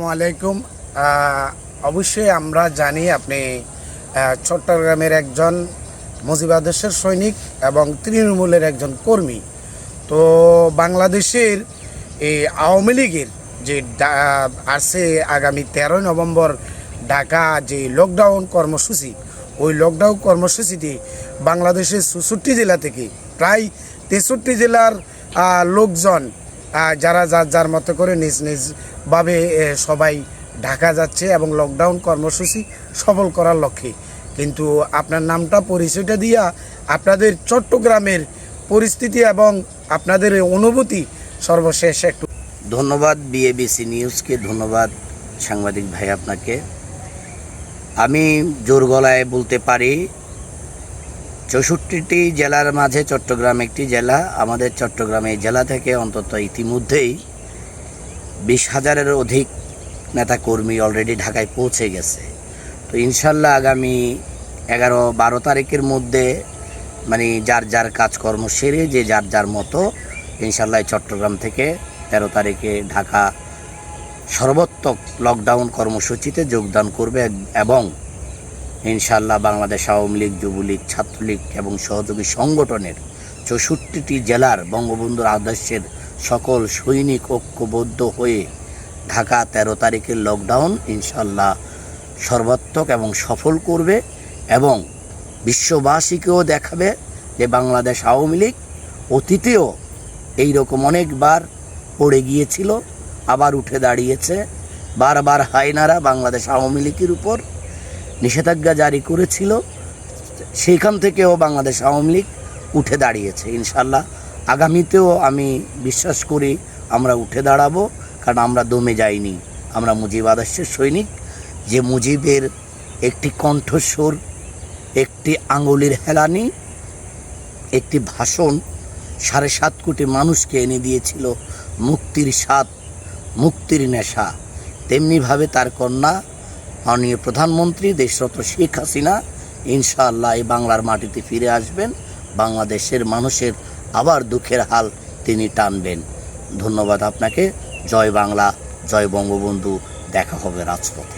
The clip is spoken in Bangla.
আলাইকুম অবশ্যই আমরা জানি আপনি চট্টগ্রামের একজন মুজিবাদেশের সৈনিক এবং তৃণমূলের একজন কর্মী। তো বাংলাদেশের এই আওয়ামী লীগের যে আছে আগামী তেরোই নভেম্বর ঢাকা যে লকডাউন কর্মসূচি, ওই লকডাউন কর্মসূচিতে বাংলাদেশের চৌষট্টি জেলা থেকে প্রায় তেষট্টি জেলার লোকজন যারা যার যার মতো করে নিজ নিজভাবে সবাই ঢাকা যাচ্ছে এবং লকডাউন কর্মসূচি সফল করার লক্ষ্যে। কিন্তু আপনার নামটা, পরিচয়টা দিয়া আপনাদের চট্টগ্রামের পরিস্থিতি এবং আপনাদের অনুভূতি সর্বশেষ একটু। ধন্যবাদ বিএবিসি নিউজকে ধন্যবাদ সাংবাদিক ভাই আপনাকে। আমি জোর গলায় বলতে পারি চৌষট্টিটি জেলার মাঝে চট্টগ্রাম একটি জেলা। আমাদের চট্টগ্রাম এই জেলা থেকে অন্তত ইতিমধ্যেই বিশ হাজারের অধিক নেতাকর্মী অলরেডি ঢাকায় পৌঁছে গেছে। তো ইনশাল্লাহ আগামী এগারো বারো তারিখের মধ্যে মানে যার যার কাজকর্ম সেরে যে যার যার মতো ইনশাল্লাহ চট্টগ্রাম থেকে তেরো তারিখে ঢাকা সর্বাত্মক লকডাউন কর্মসূচিতে যোগদান করবে এবং ইনশাল্লাহ বাংলাদেশ আওয়ামী লীগ, যুবলীগ, ছাত্রলীগ এবং সহযোগী সংগঠনের চৌষট্টিটি জেলার বঙ্গবন্ধুর আদর্শের সকল সৈনিক ঐক্যবদ্ধ হয়ে ঢাকা তেরো তারিখের লকডাউন ইনশাল্লাহ সর্বাত্মক এবং সফল করবে এবং বিশ্ববাসীকেও দেখাবে যে বাংলাদেশ আওয়ামী লীগ অতীতেও এই রকম অনেকবার পড়ে গিয়েছিল, আবার উঠে দাঁড়িয়েছে। বারবার হায়নারা বাংলাদেশ আওয়ামী লীগের উপর নিষেধাজ্ঞা জারি করেছিল, সেইখান থেকেও বাংলাদেশ আওয়ামী লীগ উঠে দাঁড়িয়েছে। ইনশাল্লাহ আগামীতেও আমি বিশ্বাস করি আমরা উঠে দাঁড়াবো, কারণ আমরা দমে যাইনি। আমরা মুজিব আদর্শের সৈনিক, যে মুজিবের একটি কণ্ঠস্বর, একটি আঙ্গুলির হেলানি, একটি ভাষণ সাড়ে সাত কোটি মানুষকে এনে দিয়েছিল মুক্তির স্বাদ, মুক্তির নেশা। তেমনিভাবে তার কন্যা মাননীয় প্রধানমন্ত্রী, দেশরত শেখ হাসিনা, ইনশাআল্লাহ এই বাংলার মাটিতে ফিরে আসবেন। বাংলাদেশের মানুষের আবার দুঃখের হাল তিনি টানবেন। ধন্যবাদ আপনাকে। জয় বাংলা, জয় বঙ্গবন্ধু। দেখা হবে রাজপথে।